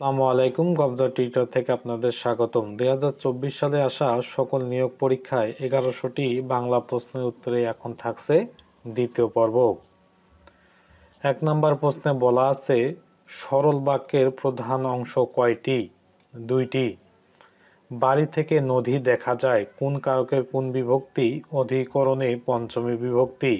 আসসালামু আলাইকুম গবজা টিউটর থেকে আপনাদের স্বাগতম। দুই হাজার চব্বিশ সালে আসা সকল নিয়োগ পরীক্ষায় এগারোশোটি বাংলা প্রশ্নের উত্তরে এখন থাকছে দ্বিতীয় পর্ব। এক নম্বর প্রশ্নে বলা আছে, সরল বাক্যের প্রধান অংশ কয়টি? দুইটি। বাড়ি থেকে নদী দেখা যায়, কোন কারকের কোন বিভক্তি? অধিকরণে পঞ্চমী বিভক্তি।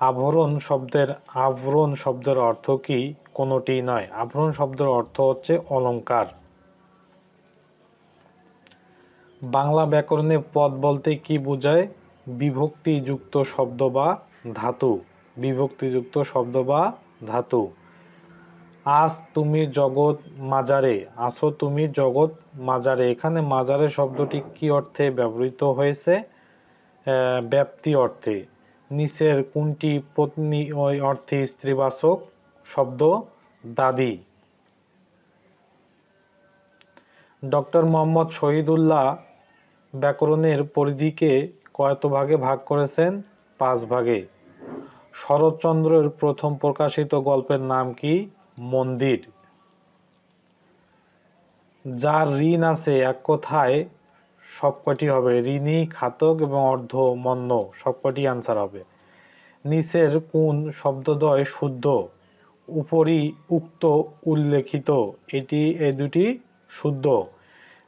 আভরণ শব্দের আভরণ শব্দের অর্থ কি? কোনোটি নয়। আভরণ শব্দের অর্থ হচ্ছে অলংকার। বাংলা ব্যাকরণে পদ বলতে কি বোঝায়? বিভক্তিযুক্ত শব্দ বা ধাতু। বিভক্তিযুক্ত শব্দ বা ধাতু। আজ তুমি জগৎ মাজারে, আসো তুমি জগৎ মাজারে। এখানে মাজারে শব্দটি কি অর্থে ব্যবহৃত হয়েছে? ব্যাপ্তি অর্থে। নিচের কোনটি পত্নী ওই অর্থে স্ত্রীবাচক? শব্দ দাদি। ডক্টর মোহাম্মদ শহীদুল্লাহ ব্যাকরণের পরিধিকে কয়ত ভাগে ভাগ করেছেন? পাঁচ ভাগে। শরৎচন্দ্রের প্রথম প্রকাশিত গল্পের নাম কি? মন্দির। যার ঋণ আছে এক কথায়, সবকটি হবে ঋণী, খাতক এবং অর্ধ মন্য সবকটি আনসার হবে। নিচের কোন শব্দদ্বয় শুদ্ধ? উপরি উক্ত উল্লেখিত, এটি এ দুটি শুদ্ধ।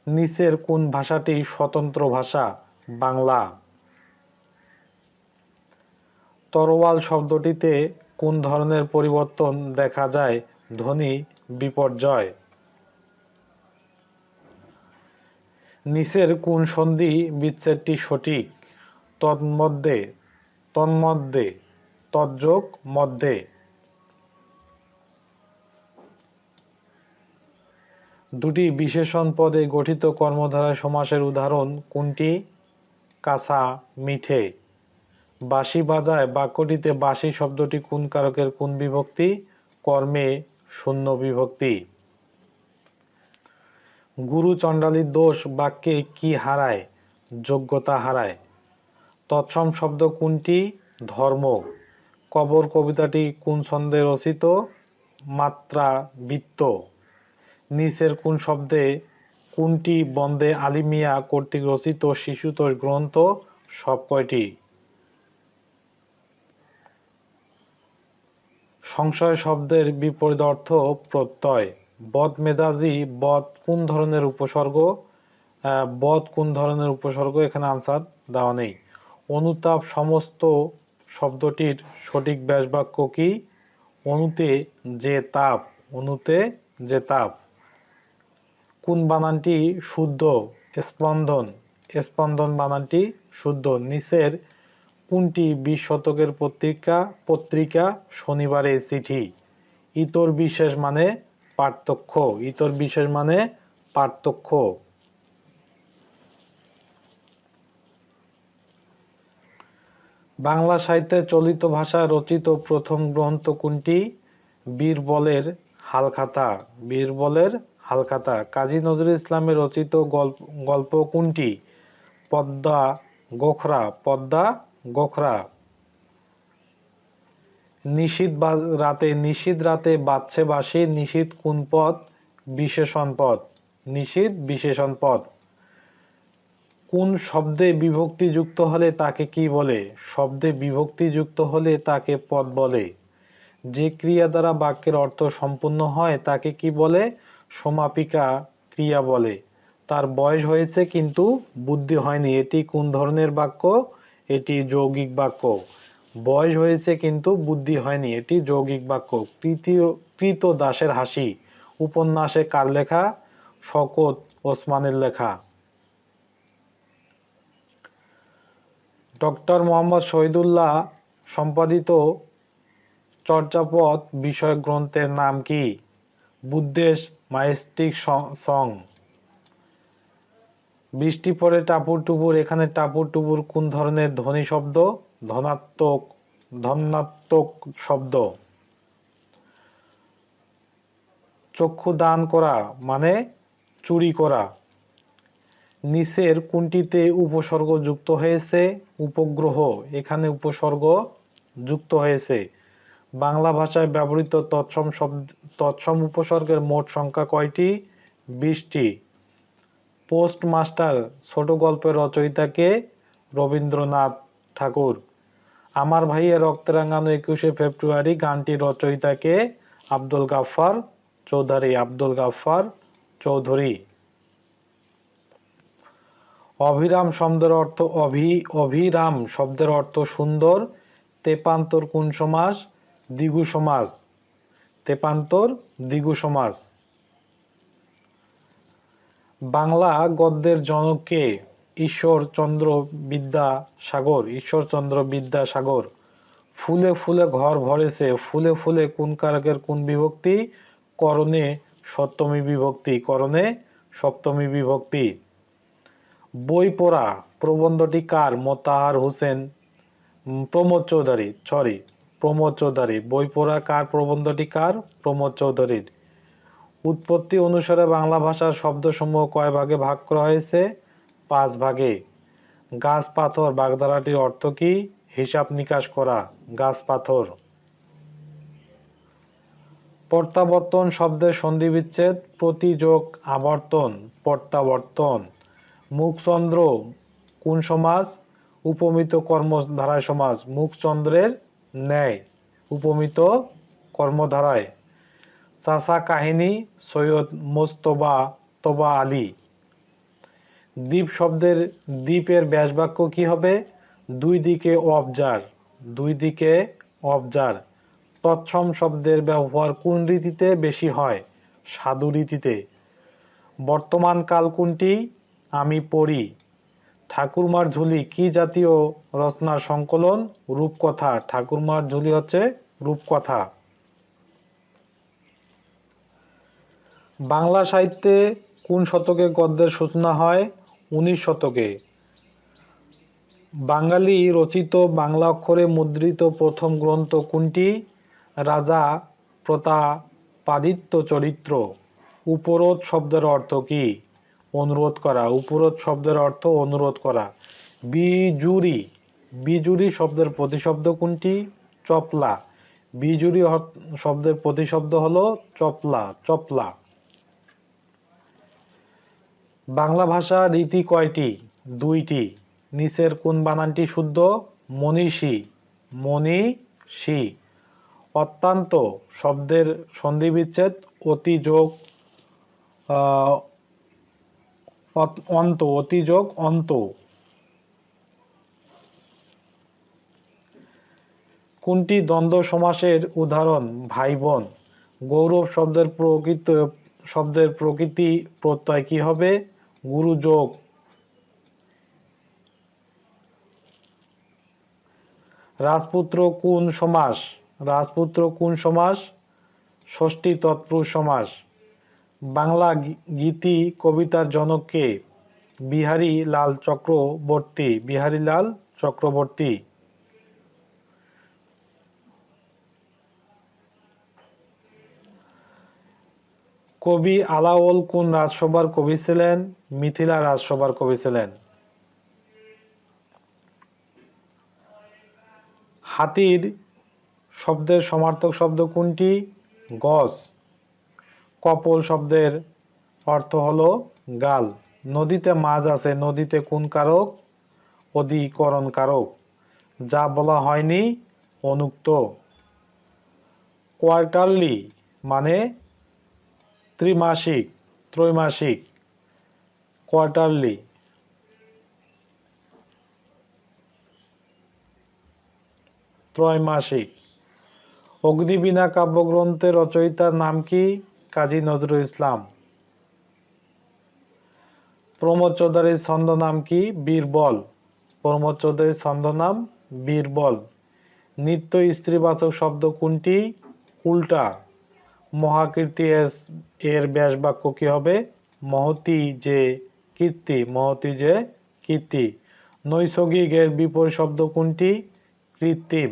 নিচের কোন ভাষাটি স্বতন্ত্র ভাষা? বাংলা। তরোয়াল শব্দটিতে কোন ধরনের পরিবর্তন দেখা যায়? ধ্বনি, বিপর্যয়। নিচের কোন সন্ধি বিচ্ছেদটি সঠিক? তন্মধ্যে তন্মধ্যে তজ্জোগ মধ্যে। দুটি বিশেষণ পদে গঠিত কর্মধারায় সমাসের উদাহরণ কোনটি? কাঁচা মিঠে। বাঁশি বাজায় বাক্যটিতে বাঁশি শব্দটি কোন কারকের কোন বিভক্তি? কর্মে শূন্য বিভক্তি। গুরু চণ্ডালীর দোষ বাক্যে কি হারায়? যোগ্যতা হারায়। তৎসম শব্দ কোনটি? ধর্ম। কবর কবিতাটি কোন ছন্দে রচিত? মাত্রা, বৃত্ত। নিচের কোন শব্দে কোনটি বন্দে আলিমিয়া কর্তৃক রচিত শিশুতোষ গ্রন্থ সব কয়টি? সংশয় শব্দের বিপরীত অর্থ প্রত্যয়। বদ মেজাজি, বদ কোন ধরনের উপসর্গ? বদ কোন ধরনের উপসর্গ? এখানে আনসার দেওয়া নেই। অনুতাপ সমস্ত শব্দটির সঠিক ব্যাসবাক্য কি? অনুতে যে তাপ অনুতে যে তাপ। কোন বানানটি শুদ্ধ? স্পন্দন। স্পন্দন বানানটি শুদ্ধ। নিচের কোনটি বিশ শতকের পত্রিকা পত্রিকা, শনিবারে চিঠি। ইতর বিশেষ মানে পার্থক্য। ইতর বিশেষ মানে পার্থক্য। বাংলা সাহিত্যে চলিত ভাষায় রচিত প্রথম গ্রন্থ কোনটি? বীরবলের হালখাতা। বীরবলের হালখাতা। কাজী নজরুল ইসলামের রচিত গল্প গল্প কোনটি? পদ্মা গোখরা। পদ্মা গোখরা। নিশীত রাতে নিশীত রাতে বাচ্ছে বাসি নিশীত কোন পদ? বিশেষণ পদ। নিশীত বিশেষণ পদ। কোন শব্দে বিভক্তি যুক্ত হলে তাকে কি বলে? শব্দে বিভক্তি যুক্ত হলে তাকে পদ বলে। যে ক্রিয়া দ্বারা বাক্যের অর্থ সম্পূর্ণ হয়, তাকে কি বলে? সমাপিকা ক্রিয়া বলে। তার বয়স হয়েছে কিন্তু বুদ্ধি হয়নি। এটি কোন ধরনের বাক্য? এটি যৌগিক বাক্য। বয়স হয়েছে কিন্তু বুদ্ধি হয়নি। এটি যৌগিক বাক্য। তৃতীয় কৃত দাসের হাসি। উপন্যাসে কার লেখা? শকত ওসমানের লেখা। ডক্টর মোহাম্মদ শহীদুল্লাহ সম্পাদিত চর্যাপদ বিষয়ক গ্রন্থের নাম কি? বুদ্ধেশ মাইস্টিক সং বৃষ্টি পরে টাপুর টুপুর, এখানে টাপুর টুপুর কোন ধরনের ধ্বনি শব্দ? ধনাত্মক ধনাত্মক শব্দ। চক্ষু দান করা মানে চুরি করা। নিচের কোনটিতে উপসর্গ যুক্ত হয়েছে? উপগ্রহ, এখানে উপসর্গ যুক্ত হয়েছে। বাংলা ভাষায় ব্যবহৃত তৎসম শব্দ, তৎসম উপসর্গের মোট সংখ্যা কয়টি? বিশটি। পোস্টমাস্টার ছোট গল্পের রচয়িতাকে রবীন্দ্রনাথ ঠাকুর। আমার ভাইয়ের রক্তে রাঙানো একুশে ফেব্রুয়ারি গানটির রচয়িতাকে আব্দুল গাফফার চৌধুরী, আব্দুল গাফফার চৌধুরী। অভিরাম শব্দের অর্থ অভি, অভিরাম শব্দের অর্থ সুন্দর, তেপান্তর কোন সমাস? দ্বিগু সমাজ। তেপান্তর, দ্বিগু সমাজ। বাংলা গদ্যের জনককে ঈশ্বরচন্দ্র বিদ্যাসাগর ঈশ্বরচন্দ্র বিদ্যাসাগর ফুলে ফুলে ঘর ভরেছে, ফুলে ফুলে কোন কারকের কোন বিভক্তি? করণে সপ্তমী বিভক্তি, করণে সপ্তমী বিভক্তি। বই পড়া প্রবন্ধটি কার? মোতাহার হোসেন, প্রমোদ চৌধুরী, সরি। প্রমোদ চৌধুরী। বই পড়া কার প্রবন্ধটি কার? প্রমোদ চৌধুরীর। উৎপত্তি অনুসারে বাংলা ভাষার শব্দসমূহ কয় ভাগে ভাগ করা হয়েছে? পাঁচ ভাগে। গাছ পাথর বাগধারাটির অর্থ কি? হিসাব নিকাশ করা। গাছ পাথর। প্রত্যাবর্তন শব্দের সন্ধিবিচ্ছেদ প্রতিযোগ, আবর্তন, প্রত্যাবর্তন। মুখচন্দ্র কোন সমাজ? উপমিত কর্মধারায় সমাজ। মুখচন্দ্রের ন্যায় উপমিত কর্মধারায়। চাষা কাহিনী সৈয়দ মোস্তবা তোবা আলী। দ্বীপ শব্দের দ্বীপের ব্যাসবাক্য কি হবে? দুই দিকে অবজার, দুই দিকে অবজার। তৎসম শব্দের ব্যবহার কোন রীতিতে বেশি হয়? সাধু রীতিতে। বর্তমান কাল কোনটি? আমি পড়ি। ঠাকুরমার ঝুলি, কি জাতীয় রচনার সংকলন? রূপকথা। ঠাকুরমার ঝুলি হচ্ছে রূপকথা। বাংলা সাহিত্যে কোন শতকে গদ্যের সূচনা হয়? উনিশ শতকে। বাঙালি রচিত বাংলা অক্ষরে মুদ্রিত প্রথম গ্রন্থ কোনটি? রাজা প্রতাপাদিত্য চরিত্র। উপরোধ শব্দের অর্থ কি? অনুরোধ করা, উপরোধ শব্দের অর্থ অনুরোধ করা। বিজুরি বিজুরি শব্দের প্রতিশব্দ কোনটি? চপলা। বিজুরি শব্দের প্রতিশব্দ হলো চপলা চপলা। বাংলা ভাষা রীতি কয়টি? দুইটি। নিচের কোন বানানটি শুদ্ধ? মনীষী মনীষী। অত্যন্ত শব্দের সন্ধিবিচ্ছেদ অতি যোগ অন্ত, অতিযোগ, অন্ত। কোনটি দ্বন্দ্ব সমাসের উদাহরণ? ভাই বোন গৌরব শব্দের প্রকৃত, শব্দের প্রকৃতি প্রত্যয় কি হবে? গুরুযোগ। রাজপুত্র কোন সমাস? রাজপুত্র কোন সমাস? ষষ্ঠী তৎপুরুষ সমাস। বাংলা গীতি কবিতার জনককে বিহারী লাল চক্রবর্তী, বিহারী লাল চক্রবর্তী। কবি আলাওল কোন রাজসভার কবি ছিলেন? মিথিলা রাজসভার কবি ছিলেন। হাতির শব্দের সমার্থক শব্দ কোনটি? গস। কপল শব্দের অর্থ হলো গাল। নদীতে মাছ আছে, নদীতে কোন কারক? অধিকরণ কারক যা বলা হয়নি, অনুক্ত। কোয়ার্টারলি মানে ত্রিমাসিক, ত্রৈমাসিক। কোয়ার্টারলি। ত্রৈমাসিক। অগ্নিবীণা কাব্যগ্রন্থের রচয়িতার নাম কি? কাজী নজরুল ইসলাম। প্রমোদ চৌধুরীর ছন্দ নাম কি? বীরবল। প্রমোদ চৌধুরীর ছন্দ নাম বীরবল। নিত্য স্ত্রীবাচক শব্দ কোনটি? উল্টা। মহাকীর্তি এর ব্যাস বাক্য কি হবে? মহতি যে কীর্তি, মহতি যে কীর্তি। নৈসর্গিক এর বিপরীত শব্দ কোনটি? কৃত্রিম।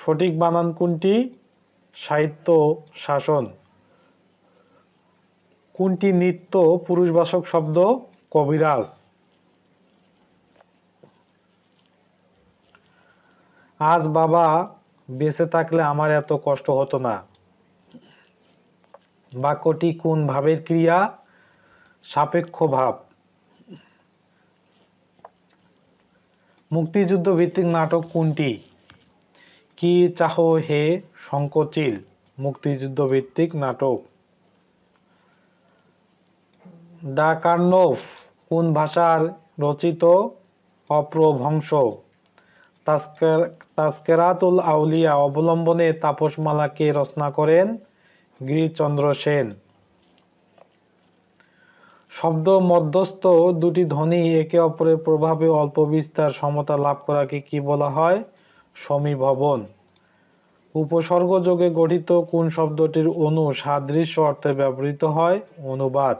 সঠিক বানান কোনটি? সাহিত্য শাসন। কোনটি নিত্য পুরুষবাচক শব্দ? কবিরাজ। আজ বাবা বেঁচে থাকলে আমার এত কষ্ট হতো না। বাক্যটি কোন ভাবের ক্রিয়া? সাপেক্ষ ভাব। মুক্তিযুদ্ধ ভিত্তিক নাটক কোনটি? কি চাহো হে শঙ্কচিল? মুক্তিযুদ্ধ ভিত্তিক নাটক। ডা কার্নভ কোন ভাষার রচিত অপ্রভংশ তাস্কের- তাস্কেরাতুল আউলিয়া অবলম্বনে তাপসমালাকে রচনা করেন গিরিচন্দ্র সেন। শব্দ মধ্যস্থ দুটি ধ্বনি একে অপরের প্রভাবে অল্প বিস্তার সমতা লাভ করাকে কি বলা হয়? সমীভবন। উপসর্গ যোগে গঠিত কোন শব্দটির অনু সাদৃশ্য অর্থে ব্যবহৃত হয়? অনুবাদ।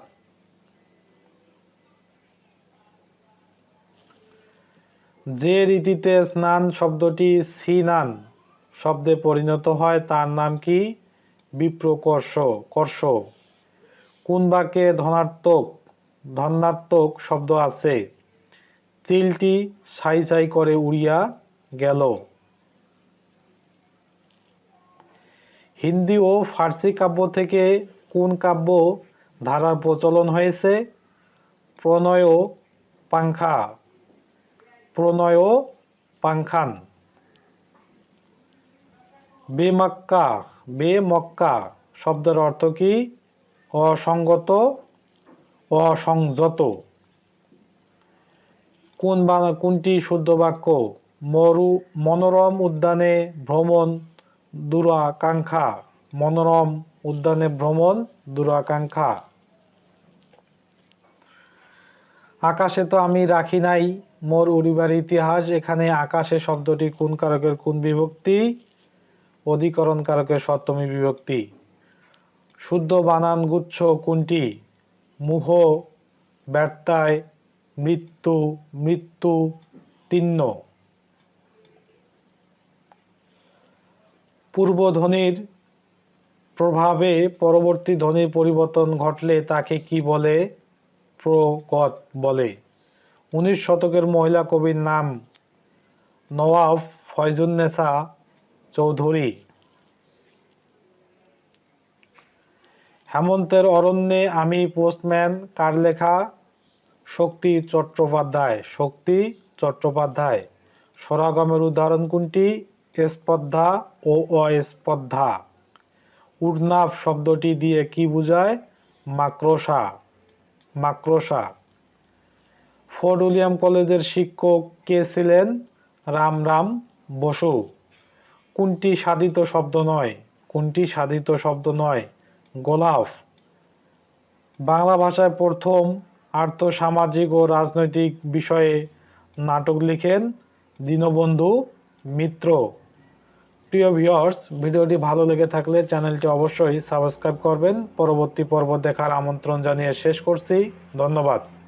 যে রীতিতে স্নান শব্দটি সিনান শব্দে পরিণত হয়, তার নাম কি? বিপ্রকর্ষ, কর্ষ। কোন বাক্যে ধনাত্মক ধনাত্মক শব্দ আছে? চিলটি ছাই ছাই করে উড়িয়া গেল। হিন্দি ও ফার্সি কাব্য থেকে কোন কাব্য ধারার প্রচলন হয়েছে? প্রণয় পাংখা। প্রণয় পাংখান। বেমাক্কা বেমক্কা শব্দের অর্থ কি? অসঙ্গত, অসংযত। কোন কোনটি শুদ্ধ বাক্য? মরু, মনোরম উদ্যানে ভ্রমণ দূরাকাঙ্ক্ষা, মনোরম উদ্যানে ভ্রমণ, দূরাকাঙ্ক্ষা। আকাশে তো আমি রাখি নাই, মোর উড়িবার ইতিহাস। এখানে আকাশে শব্দটি কোন কারকের কোন বিভক্তি? অধিকরণ কারকের সপ্তমী বিভক্তি। শুদ্ধ বানান গুচ্ছ কোনটি? মুহ, ব্যর্থায়, মৃত্যু মৃত্যু, তিন্ন। পূর্বধ্বনির প্রভাবে পরবর্তী ধ্বনির পরিবর্তন ঘটলে তাকে কি বলে? প্রগত বলে। উনিশ শতকের মহিলা কবির নাম নওয়াব ফয়জুন্নেসা চৌধুরী। হেমন্তের অরণ্যে আমি পোস্টম্যান কার লেখা শক্তি চট্টোপাধ্যায়। শক্তি চট্টোপাধ্যায়। সরাগমের উদাহরণ কোনটি? স্পর্ধা ও অস্পর্ধা উর্নাভ শব্দটি দিয়ে কি বোঝায়? মাক্রোসা মাক্রোসা ফোর্ট উইলিয়াম কলেজের শিক্ষক কে ছিলেন? রাম রাম বসু। কোনটি সাধিত শব্দ নয়? কোনটি সাধিত শব্দ নয়? গোলাপ। বাংলা ভাষায় প্রথম আর্থ সামাজিক ও রাজনৈতিক বিষয়ে নাটক লিখেন দীনবন্ধু মিত্র। প্রিয় ভিউয়ার্স, ভিডিওটি ভালো লেগে থাকলে চ্যানেলটি অবশ্যই সাবস্ক্রাইব করবেন। পরবর্তী পর্ব দেখার আমন্ত্রণ জানিয়ে শেষ করছি। ধন্যবাদ।